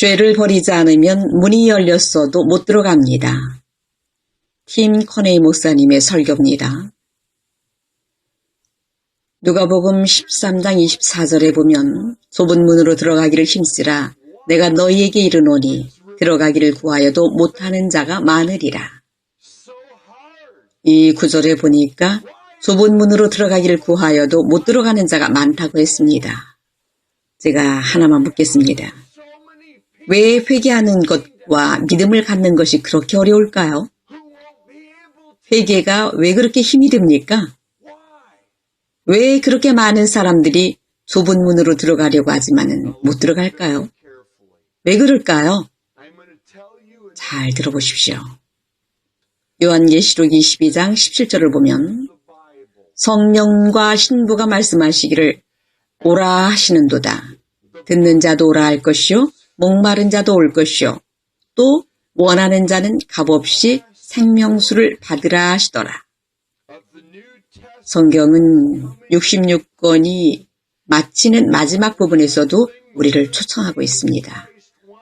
죄를 버리지 않으면 문이 열렸어도 못 들어갑니다. 팀 커네이 목사님의 설교입니다. 누가복음 13장 24절에 보면 좁은 문으로 들어가기를 힘쓰라 내가 너희에게 이르노니 들어가기를 구하여도 못하는 자가 많으리라. 이 구절에 보니까 좁은 문으로 들어가기를 구하여도 못 들어가는 자가 많다고 했습니다. 제가 하나만 묻겠습니다. 왜 회개하는 것과 믿음을 갖는 것이 그렇게 어려울까요? 회개가 왜 그렇게 힘이 듭니까? 왜 그렇게 많은 사람들이 좁은 문으로 들어가려고 하지만은 못 들어갈까요? 왜 그럴까요? 잘 들어보십시오. 요한계시록 22장 17절을 보면 성령과 신부가 말씀하시기를 오라 하시는도다. 듣는 자도 오라 할 것이요 목마른 자도 올 것이요 또 원하는 자는 값없이 생명수를 받으라 하시더라. 성경은 66권이 마치는 마지막 부분에서도 우리를 초청하고 있습니다.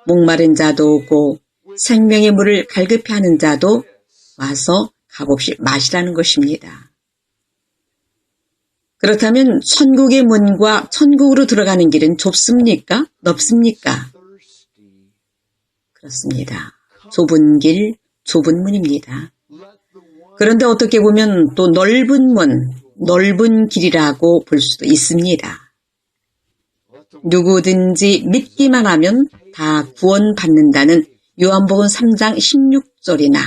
목마른 자도 오고 생명의 물을 갈급해 하는 자도 와서 값없이 마시라는 것입니다. 그렇다면 천국의 문과 천국으로 들어가는 길은 좁습니까? 넓습니까? 그렇습니다. 좁은 길, 좁은 문입니다. 그런데 어떻게 보면 또 넓은 문, 넓은 길이라고 볼 수도 있습니다. 누구든지 믿기만 하면 다 구원받는다는 요한복음 3장 16절이나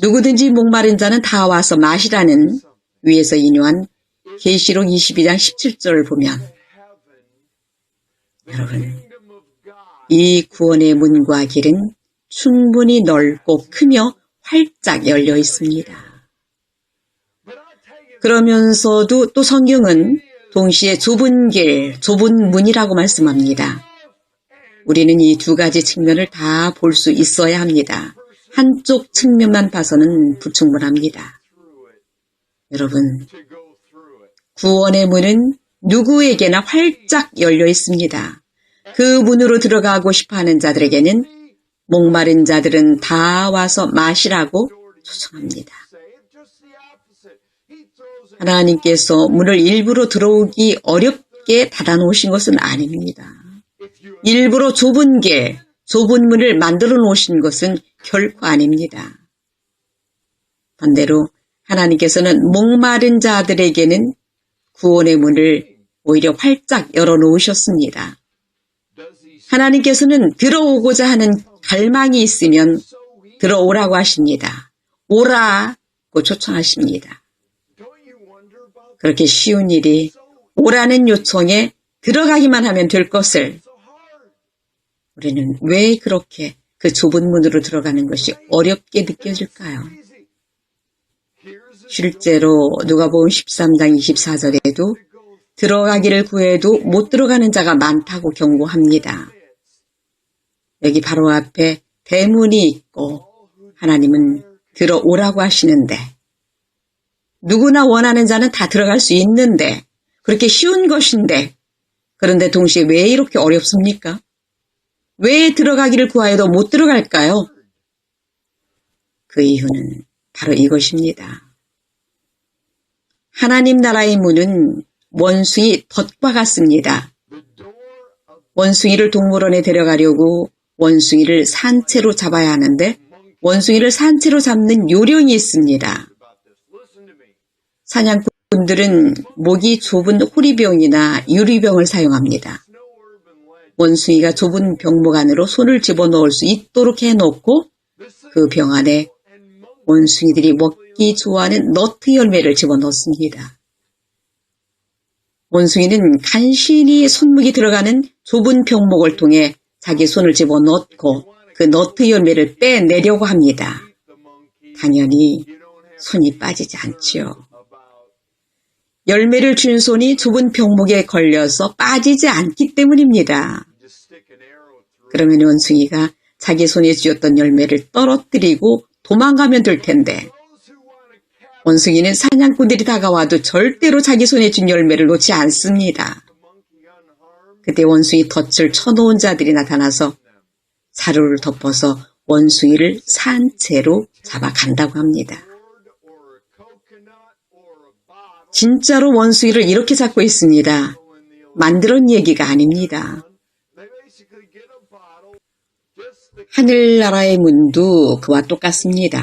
누구든지 목마른 자는 다 와서 마시라는 위에서 인용한 계시록 22장 17절을 보면 여러분 이 구원의 문과 길은 충분히 넓고 크며 활짝 열려 있습니다. 그러면서도 또 성경은 동시에 좁은 길, 좁은 문이라고 말씀합니다. 우리는 이 두 가지 측면을 다 볼 수 있어야 합니다. 한쪽 측면만 봐서는 불충분합니다. 여러분, 구원의 문은 누구에게나 활짝 열려 있습니다. 그 문으로 들어가고 싶어 하는 자들에게는 목마른 자들은 다 와서 마시라고 초청합니다. 하나님께서 문을 일부러 들어오기 어렵게 닫아놓으신 것은 아닙니다. 일부러 좁은 길, 좁은 문을 만들어 놓으신 것은 결코 아닙니다. 반대로 하나님께서는 목마른 자들에게는 구원의 문을 오히려 활짝 열어 놓으셨습니다. 하나님께서는 들어오고자 하는 갈망이 있으면 들어오라고 하십니다. 오라고 초청하십니다. 그렇게 쉬운 일이 오라는 요청에 들어가기만 하면 될 것을 우리는 왜 그렇게 그 좁은 문으로 들어가는 것이 어렵게 느껴질까요? 실제로 누가복음 13장 24절에도 들어가기를 구해도 못 들어가는 자가 많다고 경고합니다. 여기 바로 앞에 대문이 있고 하나님은 들어오라고 하시는데 누구나 원하는 자는 다 들어갈 수 있는데 그렇게 쉬운 것인데 그런데 동시에 왜 이렇게 어렵습니까? 왜 들어가기를 구하여도 못 들어갈까요? 그 이유는 바로 이것입니다. 하나님 나라의 문은 원숭이 덫과 같습니다. 원숭이를 동물원에 데려가려고 원숭이를 산채로 잡아야 하는데 원숭이를 산채로 잡는 요령이 있습니다. 사냥꾼들은 목이 좁은 호리병이나 유리병을 사용합니다. 원숭이가 좁은 병목 안으로 손을 집어넣을 수 있도록 해놓고 그 병 안에 원숭이들이 먹기 좋아하는 너트 열매를 집어넣습니다. 원숭이는 간신히 손목이 들어가는 좁은 병목을 통해 자기 손을 집어넣고 그 너트 열매를 빼내려고 합니다. 당연히 손이 빠지지 않지요. 열매를 준 손이 좁은 병목에 걸려서 빠지지 않기 때문입니다. 그러면 원숭이가 자기 손에 쥐었던 열매를 떨어뜨리고 도망가면 될 텐데 원숭이는 사냥꾼들이 다가와도 절대로 자기 손에 쥔 열매를 놓지 않습니다. 그때 원숭이 덫을 쳐놓은 자들이 나타나서 사료를 덮어서 원숭이를 산채로 잡아간다고 합니다. 진짜로 원숭이를 이렇게 잡고 있습니다. 만들었 얘기가 아닙니다. 하늘나라의 문도 그와 똑같습니다.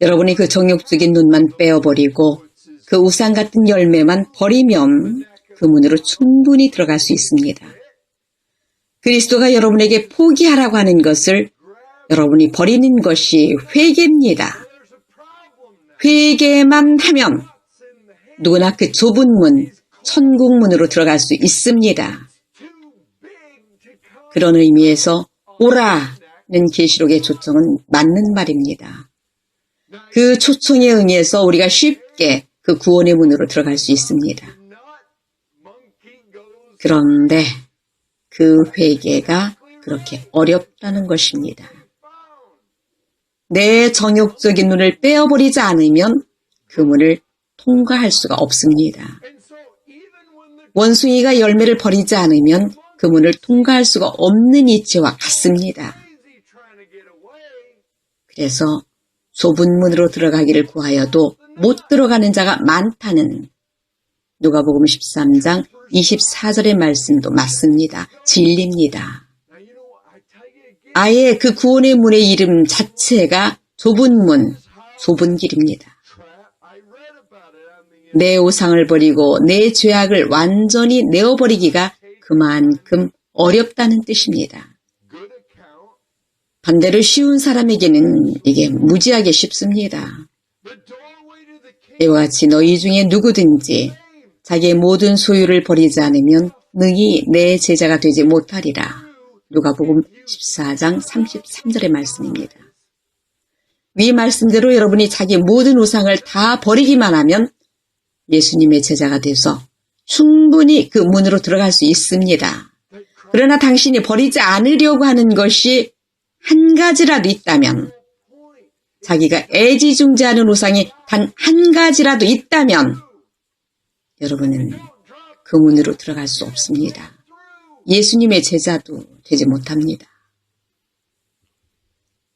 여러분이 그 정욕적인 눈만 빼어버리고 그 우상 같은 열매만 버리면 그 문으로 충분히 들어갈 수 있습니다. 그리스도가 여러분에게 포기하라고 하는 것을 여러분이 버리는 것이 회개입니다. 회개만 하면 누구나 그 좁은 문, 천국 문으로 들어갈 수 있습니다. 그런 의미에서 오라는 계시록의 초청은 맞는 말입니다. 그 초청에 응해서 우리가 쉽게 그 구원의 문으로 들어갈 수 있습니다. 그런데 그 회개가 그렇게 어렵다는 것입니다. 내 정욕적인 눈을 빼어버리지 않으면 그 문을 통과할 수가 없습니다. 원숭이가 열매를 버리지 않으면 그 문을 통과할 수가 없는 이치와 같습니다. 그래서 좁은 문으로 들어가기를 구하여도 못 들어가는 자가 많다는 누가복음 13장 24절의 말씀도 맞습니다. 진리입니다. 아예 그 구원의 문의 이름 자체가 좁은 문, 좁은 길입니다. 내 우상을 버리고 내 죄악을 완전히 내어버리기가 그만큼 어렵다는 뜻입니다. 반대로 쉬운 사람에게는 이게 무지하게 쉽습니다. 이와 같이 너희 중에 누구든지 자기의 모든 소유를 버리지 않으면 능히 내 제자가 되지 못하리라. 누가복음 14장 33절의 말씀입니다. 위 말씀대로 여러분이 자기 모든 우상을 다 버리기만 하면 예수님의 제자가 돼서 충분히 그 문으로 들어갈 수 있습니다. 그러나 당신이 버리지 않으려고 하는 것이 한 가지라도 있다면, 자기가 애지중지하는 우상이 단 한 가지라도 있다면, 여러분은 그 문으로 들어갈 수 없습니다. 예수님의 제자도 되지 못합니다.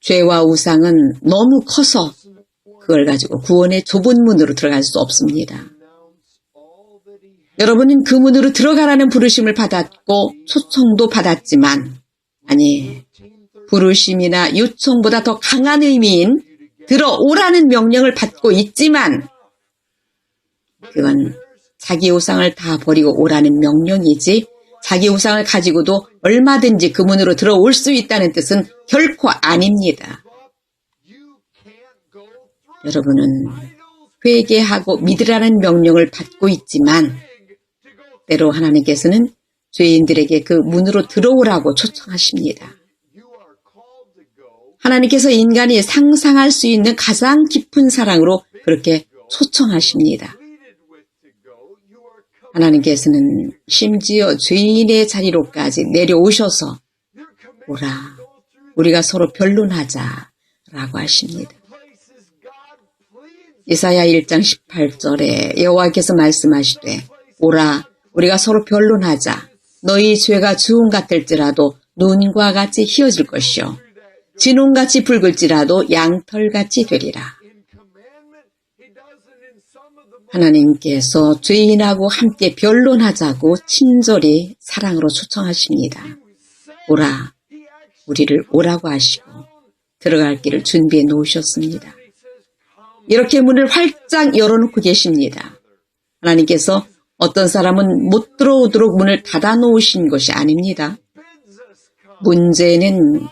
죄와 우상은 너무 커서 그걸 가지고 구원의 좁은 문으로 들어갈 수 없습니다. 여러분은 그 문으로 들어가라는 부르심을 받았고 초청도 받았지만 아니 부르심이나 요청보다 더 강한 의미인 들어오라는 명령을 받고 있지만 그건 자기 우상을 다 버리고 오라는 명령이지 자기 우상을 가지고도 얼마든지 그 문으로 들어올 수 있다는 뜻은 결코 아닙니다. 여러분은 회개하고 믿으라는 명령을 받고 있지만 때로 하나님께서는 죄인들에게 그 문으로 들어오라고 초청하십니다. 하나님께서 인간이 상상할 수 있는 가장 깊은 사랑으로 그렇게 초청하십니다. 하나님께서는 심지어 죄인의 자리로까지 내려오셔서 오라, 우리가 서로 변론하자 라고 하십니다. 이사야 1장 18절에 여호와께서 말씀하시되 오라 우리가 서로 변론하자 너희 죄가 주홍 같을지라도 눈과 같이 희어질 것이요 진홍같이 붉을지라도 양털같이 되리라. 하나님께서 죄인하고 함께 변론하자고 친절히 사랑으로 초청하십니다. 오라, 우리를 오라고 하시고 들어갈 길을 준비해 놓으셨습니다. 이렇게 문을 활짝 열어놓고 계십니다. 하나님께서 어떤 사람은 못 들어오도록 문을 닫아 놓으신 것이 아닙니다. 문제는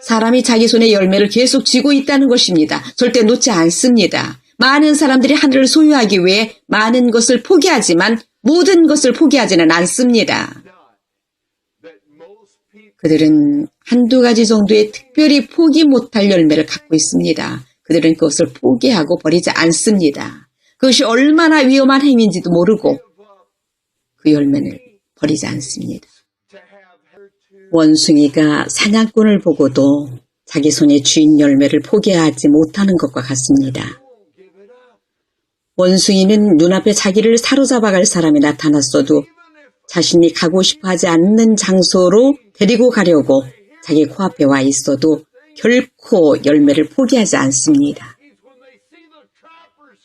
사람이 자기 손에 열매를 계속 쥐고 있다는 것입니다. 절대 놓지 않습니다. 많은 사람들이 하늘을 소유하기 위해 많은 것을 포기하지만 모든 것을 포기하지는 않습니다. 그들은 한두 가지 정도의 특별히 포기 못할 열매를 갖고 있습니다. 그들은 그것을 포기하고 버리지 않습니다. 그것이 얼마나 위험한 행위인지도 모르고 그 열매를 버리지 않습니다. 원숭이가 사냥꾼을 보고도 자기 손에 쥐인 열매를 포기하지 못하는 것과 같습니다. 원숭이는 눈앞에 자기를 사로잡아갈 사람이 나타났어도 자신이 가고 싶어 하지 않는 장소로 데리고 가려고 자기 코앞에 와 있어도 결코 열매를 포기하지 않습니다.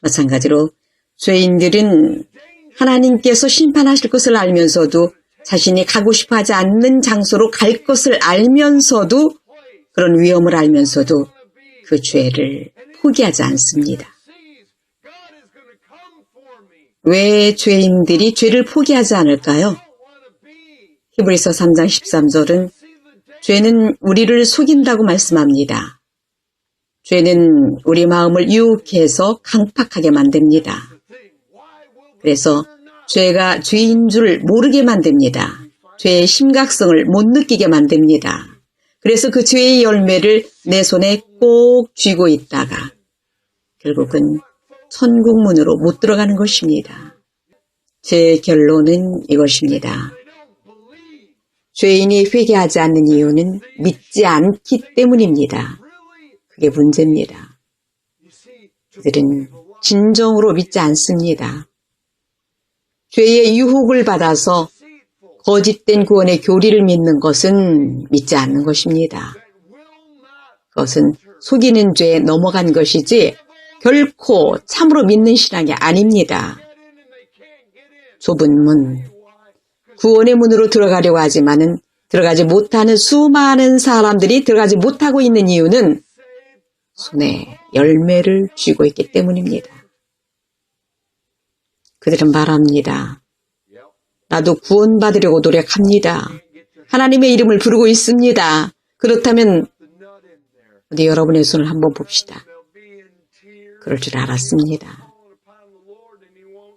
마찬가지로 죄인들은 하나님께서 심판하실 것을 알면서도 자신이 가고 싶어 하지 않는 장소로 갈 것을 알면서도 그런 위험을 알면서도 그 죄를 포기하지 않습니다. 왜 죄인들이 죄를 포기하지 않을까요? 히브리서 3장 13절은 죄는 우리를 속인다고 말씀합니다. 죄는 우리 마음을 유혹해서 강팍하게 만듭니다. 그래서 죄가 죄인 줄 모르게 만듭니다. 죄의 심각성을 못 느끼게 만듭니다. 그래서 그 죄의 열매를 내 손에 꼭 쥐고 있다가 결국은 천국문으로 못 들어가는 것입니다. 제 결론은 이것입니다. 죄인이 회개하지 않는 이유는 믿지 않기 때문입니다. 그게 문제입니다. 그들은 진정으로 믿지 않습니다. 죄의 유혹을 받아서 거짓된 구원의 교리를 믿는 것은 믿지 않는 것입니다. 그것은 속이는 죄에 넘어간 것이지 결코 참으로 믿는 신앙이 아닙니다. 좁은 문, 구원의 문으로 들어가려고 하지만은 들어가지 못하는 수많은 사람들이 들어가지 못하고 있는 이유는 손에 열매를 쥐고 있기 때문입니다. 그들은 말합니다. 나도 구원받으려고 노력합니다. 하나님의 이름을 부르고 있습니다. 그렇다면 어디 여러분의 손을 한번 봅시다. 그럴 줄 알았습니다.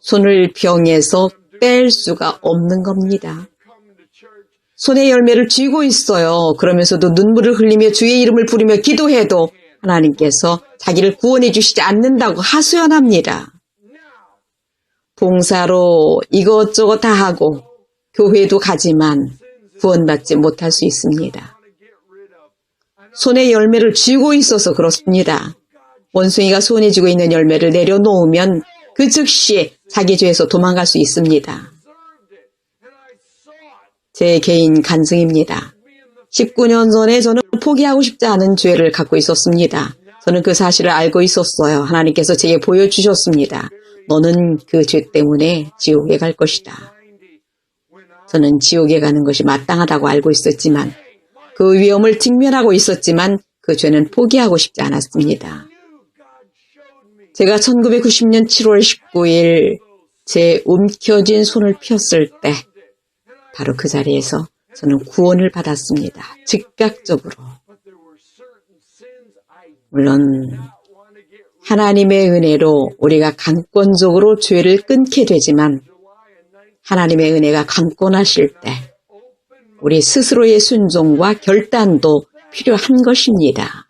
손을 병에서 뺄 수가 없는 겁니다. 손에 열매를 쥐고 있어요. 그러면서도 눈물을 흘리며 주의 이름을 부르며 기도해도 하나님께서 자기를 구원해 주시지 않는다고 하소연합니다. 봉사로 이것저것 다 하고 교회도 가지만 구원받지 못할 수 있습니다. 손에 열매를 쥐고 있어서 그렇습니다. 원숭이가 손에 쥐고 있는 열매를 내려놓으면 그 즉시 자기 죄에서 도망갈 수 있습니다. 제 개인 간증입니다. 19년 전에 저는 포기하고 싶지 않은 죄를 갖고 있었습니다. 저는 그 사실을 알고 있었어요. 하나님께서 제게 보여주셨습니다. 너는 그 죄 때문에 지옥에 갈 것이다. 저는 지옥에 가는 것이 마땅하다고 알고 있었지만 그 위험을 직면하고 있었지만 그 죄는 포기하고 싶지 않았습니다. 제가 1990년 7월 19일 제 움켜진 손을 폈을 때 바로 그 자리에서 저는 구원을 받았습니다. 즉각적으로. 물론 하나님의 은혜로 우리가 강권적으로 죄를 끊게 되지만 하나님의 은혜가 강권하실 때 우리 스스로의 순종과 결단도 필요한 것입니다.